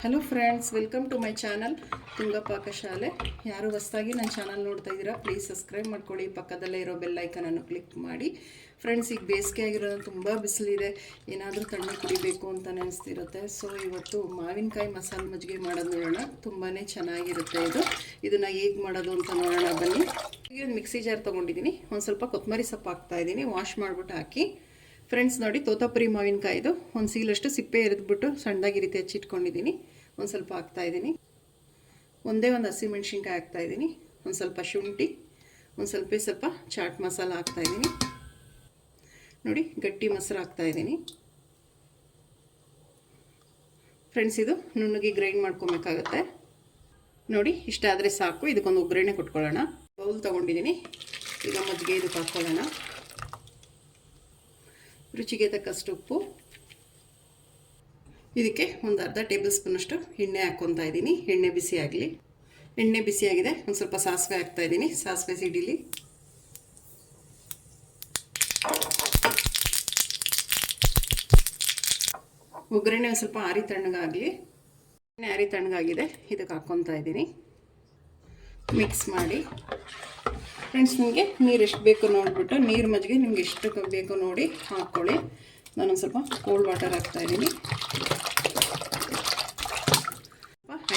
Hello friends welcome to my channel Tunga Pakashale ಯಾರು ಹೊಸದಾಗಿ ನನ್ನ ಚಾನಲ್ ನೋಡ್ತಾ ಇದ್ದೀರಾ ಪ್ಲೀಸ್ ಸಬ್ಸ್ಕ್ರೈಬ್ ಮಾಡ್ಕೊಳ್ಳಿ ಪಕ್ಕದಲ್ಲೇ ಇರೋ ಐಕನನ್ನು ಕ್ಲಿಕ್ ಮಾಡಿ. ಫ್ರೆಂಡ್ಸ್ ಈಗ ಬೇಸಿಗೆ ಆಗಿರೋದು ತುಂಬ ಬಿಸಿಲಿದೆ. ಏನಾದರೂ ತಣ್ಣ ಕುಡಿಬೇಕು ಅಂತ ಅನಿಸ್ತಿರುತ್ತೆ ಸೊ ಇವತ್ತು ಮಾವಿನಕಾಯಿ ಮಸಾಲೆ ಮಜ್ಜಿಗೆ ಮಾಡೋದು ನೋಡೋಣ. ತುಂಬಾ ಚೆನ್ನಾಗಿರುತ್ತೆ ಇದು. ಇದನ್ನು ಹೇಗೆ ಮಾಡೋದು ಅಂತ ನೋಡೋಣ, ಬನ್ನಿ. ಈಗ ಒಂದು ಮಿಕ್ಸಿ ಜಾರ್ ತೊಗೊಂಡಿದ್ದೀನಿ. ಒಂದು ಸ್ವಲ್ಪ ಕೊತ್ತಂಬರಿ ಸೊಪ್ಪು ಹಾಕ್ತಾ ಇದ್ದೀನಿ. ವಾಶ್ ಮಾಡಿಬಿಟ್ಟು ಹಾಕಿ. ಫ್ರೆಂಡ್ಸ್ ನೋಡಿ, ತೋತಾಪುರಿ ಮಾವಿನಕಾಯಿದು ಒಂದು ಸೀಲಷ್ಟು ಸಿಪ್ಪೆ ಎರೆದ್ಬಿಟ್ಟು ಸಣ್ಣದಾಗಿ ರೀತಿ ಹಚ್ಚಿಟ್ಕೊಂಡಿದ್ದೀನಿ. ಒಂದು ಸ್ವಲ್ಪ ಹಾಕ್ತಾ ಇದ್ದೀನಿ. ಒಂದೇ ಒಂದು ಹಸಿಮೆಣ್ಸಿನ್ಕಾಯಿ ಹಾಕ್ತಾ ಇದ್ದೀನಿ. ಒಂದು ಸ್ವಲ್ಪ ಶುಂಠಿ, ಒಂದು ಸ್ವಲ್ಪ ಸ್ವಲ್ಪ ಚಾಟ್ ಮಸಾಲ ಹಾಕ್ತಾ ಇದ್ದೀನಿ. ನೋಡಿ, ಗಟ್ಟಿ ಮೊಸರು ಹಾಕ್ತಾ ಇದ್ದೀನಿ. ಫ್ರೆಂಡ್ಸ್ ಇದು ನುಣ್ಣಗೆ ಗ್ರೈಂಡ್ ಮಾಡ್ಕೊಬೇಕಾಗತ್ತೆ. ನೋಡಿ ಇಷ್ಟಾದರೆ ಸಾಕು. ಇದಕ್ಕೊಂದು ಒಗ್ಗರಣೆ ಕೊಟ್ಕೊಳ್ಳೋಣ. ಬೌಲ್ ತೊಗೊಂಡಿದ್ದೀನಿ. ಈಗ ಮಜ್ಜಿಗೆ ಇದಕ್ಕೆ ಹಾಕ್ಕೊಳ್ಳೋಣ ರುಚಿಗೆ ತಕ್ಕಷ್ಟು ಉಪ್ಪು. ಇದಕ್ಕೆ ಒಂದು ಅರ್ಧ ಟೇಬಲ್ ಸ್ಪೂನಷ್ಟು ಎಣ್ಣೆ ಹಾಕ್ಕೊತಾ ಇದ್ದೀನಿ. ಎಣ್ಣೆ ಬಿಸಿ ಆಗಲಿ. ಎಣ್ಣೆ ಬಿಸಿಯಾಗಿದೆ ಒಂದು ಸ್ವಲ್ಪ ಸಾಸಿವೆ ಹಾಕ್ತಾ ಇದ್ದೀನಿ. ಸಾಸಿವೆ ಸಿಡಿಲಿ. ಒಗ್ಗರಣೆ ಒಂದು ಸ್ವಲ್ಪ ಆರಿ ತಣ್ಣಗಾಗಲಿ. ಎಣ್ಣೆ ಆರಿ ತಣ್ಣಗಾಗಿದೆ. ಇದಕ್ಕೆ ಹಾಕ್ಕೊತಾ ಇದ್ದೀನಿ. ಮಿಕ್ಸ್ ಮಾಡಿ. ಫ್ರೆಂಡ್ಸ್ ನಿಮಗೆ ನೀರು ಎಷ್ಟು ಬೇಕು ನೋಡಿಬಿಟ್ಟು, ನೀರು ಮಜ್ಜಿಗೆ ನಿಮ್ಗೆ ಎಷ್ಟು ಬೇಕು ನೋಡಿ ಹಾಕ್ಕೊಳ್ಳಿ ನಾನೊಂದು ಸ್ವಲ್ಪ ಕೋಲ್ಡ್ ವಾಟರ್ ಹಾಕ್ತಾ ಇದ್ದೀನಿ.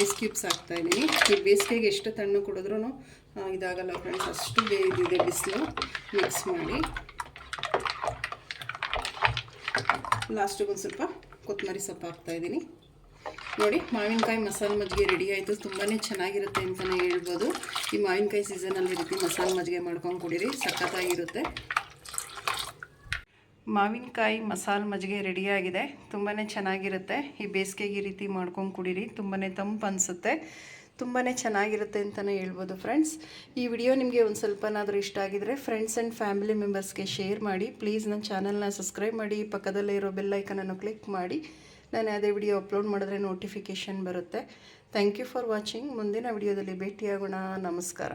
ಐಸ್ ಕ್ಯೂಬ್ಸ್ ಹಾಕ್ತಾ ಇದ್ದೀನಿ. ಈ ಬೇಸಿಗೆಗೆ ಎಷ್ಟು ತಣ್ಣು ಕುಡಿದ್ರೂ ಇದಾಗಲ್ಲ ಫ್ರೆಂಡ್ಸ್ ಅಷ್ಟು ಬೇಯಿದಿದೆ ಬಿಸಿಲು. ಮಿಕ್ಸ್ ಮಾಡಿ. ಲಾಸ್ಟಿಗೊಂದು ಸ್ವಲ್ಪ ಕೊತ್ತಂಬರಿ ಸೊಪ್ಪು ಹಾಕ್ತಾ ಇದ್ದೀನಿ. ನೋಡಿ, ಮಾವಿನಕಾಯಿ ಮಸಾಲೆ ಮಜ್ಜಿಗೆ ರೆಡಿ ಆಯಿತು. ತುಂಬಾ ಚೆನ್ನಾಗಿರುತ್ತೆ ಅಂತಲೇ ಹೇಳ್ಬೋದು. ಈ ಮಾವಿನಕಾಯಿ ಸೀಸನಲ್ಲಿ ರೀತಿ ಮಸಾಲೆ ಮಜ್ಜಿಗೆ ಮಾಡ್ಕೊಂಡು ಕುಡೀರಿ. ಸಖತ್ತಾಗಿರುತ್ತೆ. ಮಾವಿನಕಾಯಿ ಮಸಾಲೆ ಮಜ್ಜಿಗೆ ರೆಡಿಯಾಗಿದೆ. ತುಂಬಾ ಚೆನ್ನಾಗಿರುತ್ತೆ. ಈ ಬೇಸಿಗೆಗೆ ಈ ರೀತಿ ಮಾಡ್ಕೊಂಡು ಕುಡೀರಿ. ತುಂಬಾ ತಂಪು ಅನಿಸುತ್ತೆ. ತುಂಬಾ ಚೆನ್ನಾಗಿರುತ್ತೆ ಅಂತಲೇ ಹೇಳ್ಬೋದು ಫ್ರೆಂಡ್ಸ್. ಈ ವಿಡಿಯೋ ನಿಮಗೆ ಒಂದು ಸ್ವಲ್ಪನಾದರೂ ಇಷ್ಟ ಆಗಿದರೆ ಫ್ರೆಂಡ್ಸ್ ಆ್ಯಂಡ್ ಫ್ಯಾಮಿಲಿ ಮೆಂಬರ್ಸ್ಗೆ ಶೇರ್ ಮಾಡಿ. ಪ್ಲೀಸ್ ನನ್ನ ಚಾನಲ್ನ ಸಬ್ಸ್ಕ್ರೈಬ್ ಮಾಡಿ. ಪಕ್ಕದಲ್ಲೇ ಇರೋ ಬೆಲ್ಲೈಕನನ್ನು ಕ್ಲಿಕ್ ಮಾಡಿ. ನಾನು ಅದೇ ವಿಡಿಯೋ ಅಪ್ಲೋಡ್ ಮಾಡಿದ್ರೆ ನೋಟಿಫಿಕೇಷನ್ ಬರುತ್ತೆ. Thank you for watching. ಮುಂದಿನ ವಿಡಿಯೋದಲ್ಲಿ ಭೇಟಿಯಾಗೋಣ. ನಮಸ್ಕಾರ.